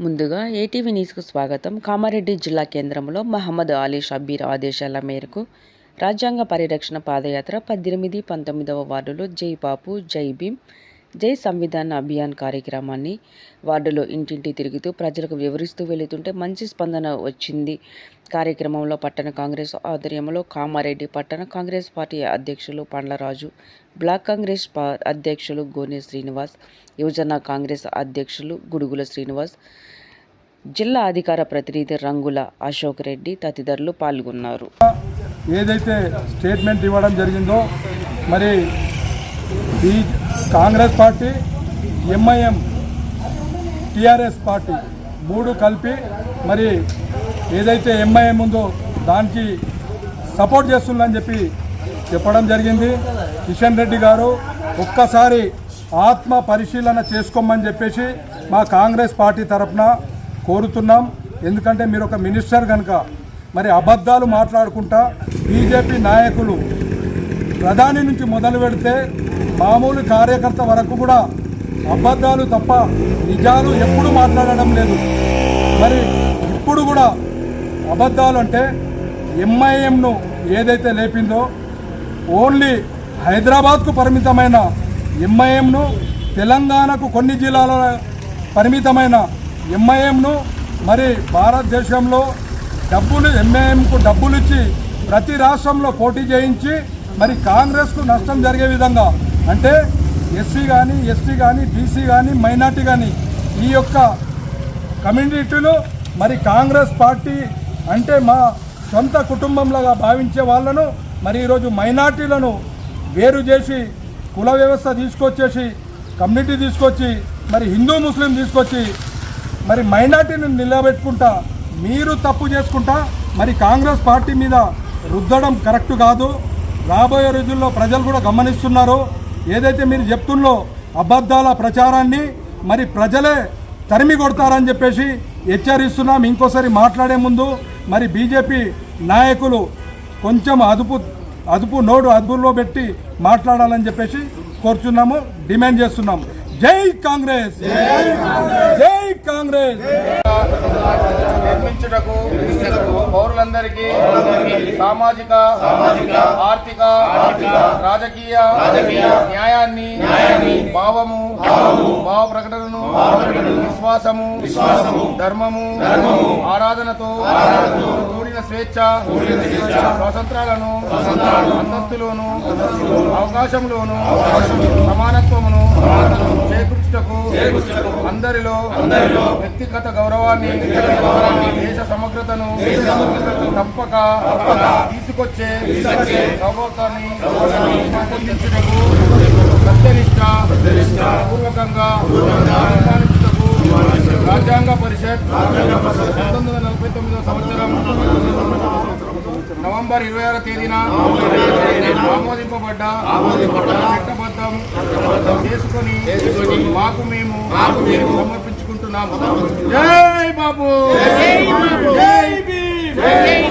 ముందుగా ఏటీవీ న్యూస్కు స్వాగతం. కామారెడ్డి జిల్లా కేంద్రంలో మహమ్మద్ అలీ షబ్బీర్ ఆదేశాల మేరకు రాజ్యాంగ పరిరక్షణ పాదయాత్ర పద్దెనిమిది పంతొమ్మిదవ వార్డులో జై బాపు జై భీమ్ జై సంవిధాన అభియాన్ కార్యక్రమాన్ని వార్డులో ఇంటింటి తిరుగుతూ ప్రజలకు వివరిస్తూ వెళుతుంటే మంచి స్పందన వచ్చింది. కార్యక్రమంలో పట్టణ కాంగ్రెస్ ఆధ్వర్యంలో కామారెడ్డి పట్టణ కాంగ్రెస్ పార్టీ అధ్యక్షులు పండ్లరాజు బ్లాక్ కాంగ్రెస్ అధ్యక్షులు గోనె శ్రీనివాస్ యువజన కాంగ్రెస్ అధ్యక్షులు గుడుగుల శ్రీనివాస్ జిల్లా అధికార ప్రతినిధి రంగుల అశోక్ రెడ్డి తదితరులు పాల్గొన్నారు. ఏదైతే స్టేట్మెంట్ ఇవ్వడం జరిగిందో మరి ఈ Congress party MIM TRS party మూడు కలిపి మరి ఏదైతే ఎంఐఎం ఉందో దానికి సపోర్ట్ చేస్తుందని చెప్పి చెప్పడం జరిగింది. కిషన్ రెడ్డి గారు ఒక్కసారి ఆత్మ పరిశీలన చేసుకోమని చెప్పేసి మా కాంగ్రెస్ పార్టీ తరఫున కోరుతున్నాం. ఎందుకంటే మీరు ఒక మినిస్టర్ కనుక మరి అబద్ధాలు మాట్లాడుకుంటా బీజేపీ నాయకులు ప్రధాని నుంచి మొదలు పెడితే మామూలు కార్యకర్త వరకు కూడా అబద్ధాలు తప్ప నిజాలు ఎప్పుడు మాట్లాడడం లేదు. మరి ఇప్పుడు కూడా అబద్ధాలు అంటే ఎంఐఎంను ఏదైతే లేపిందో ఓన్లీ హైదరాబాద్కు పరిమితమైన ఎంఐఎంను తెలంగాణకు కొన్ని జిల్లాల పరిమితమైన ఎంఐఎంను మరి భారతదేశంలో డబ్బులు ఎంఐఎంకు డబ్బులు ఇచ్చి ప్రతి రాష్ట్రంలో పోటీ చేయించి మరి కాంగ్రెస్కు నష్టం జరిగే విధంగా అంటే ఎస్సీ కానీ ఎస్టీ కానీ బీసీ కానీ మైనార్టీ కానీ ఈ యొక్క కమ్యూనిటీలు మరి కాంగ్రెస్ పార్టీ అంటే మా సొంత కుటుంబంలాగా భావించే వాళ్ళను మరి ఈరోజు మైనార్టీలను వేరు చేసి కుల వ్యవస్థ తీసుకొచ్చేసి కమ్యూనిటీ తీసుకొచ్చి మరి హిందూ ముస్లిం తీసుకొచ్చి మరి మైనార్టీని నిలబెట్టుకుంటా మీరు తప్పు చేసుకుంటా మరి కాంగ్రెస్ పార్టీ మీద రుద్దడం కరెక్ట్ కాదు. రాబోయే రోజుల్లో ప్రజలు కూడా గమనిస్తున్నారు. ఏదైతే మీరు చెప్తున్నో అబద్ధాల ప్రచారాన్ని మరి ప్రజలే తరిమి కొడతారని చెప్పేసి హెచ్చరిస్తున్నాం. ఇంకోసారి మాట్లాడే ముందు మరి బీజేపీ నాయకులు కొంచెం అదుపు అదుపు నోడు అదుపులో పెట్టి మాట్లాడాలని చెప్పేసి కోరుచున్నాము డిమాండ్ చేస్తున్నాము. జై కాంగ్రెస్! జై కాంగ్రెస్! నిర్మించుటకు పౌరులందరికీ సామాజిక ఆర్థిక రాజకీయ న్యాయాన్ని భావము భావ ప్రకటనను విశ్వాసము ధర్మము ఆరాధనతో కూడిన స్వేచ్ఛ స్వాతంత్రాలను అంతస్తులోను అవకాశంలోను సమానత్వమును చేకూర్చుటకు అందరిలో వ్యక్తిగత గౌరవాన్ని దేశ సమగ్రతను తప్పక తీసుకొచ్చే సౌభాగ్యాన్ని పెంపొందించుటకు సత్యనిష్ట పూర్వకంగా నిర్మాణించుటకు రాజ్యాంగ పరిషత్ పంతొమ్మిది వందల నలభై తొమ్మిదో సంవత్సరం నవంబర్ ఇరవై ఆరో తేదీన ఆమోదింపబడ్డ చట్టబద్ధం చేసుకొని మాకు మేము సమర్పించుకుంటున్నాము. జై బాబు! జై Yay!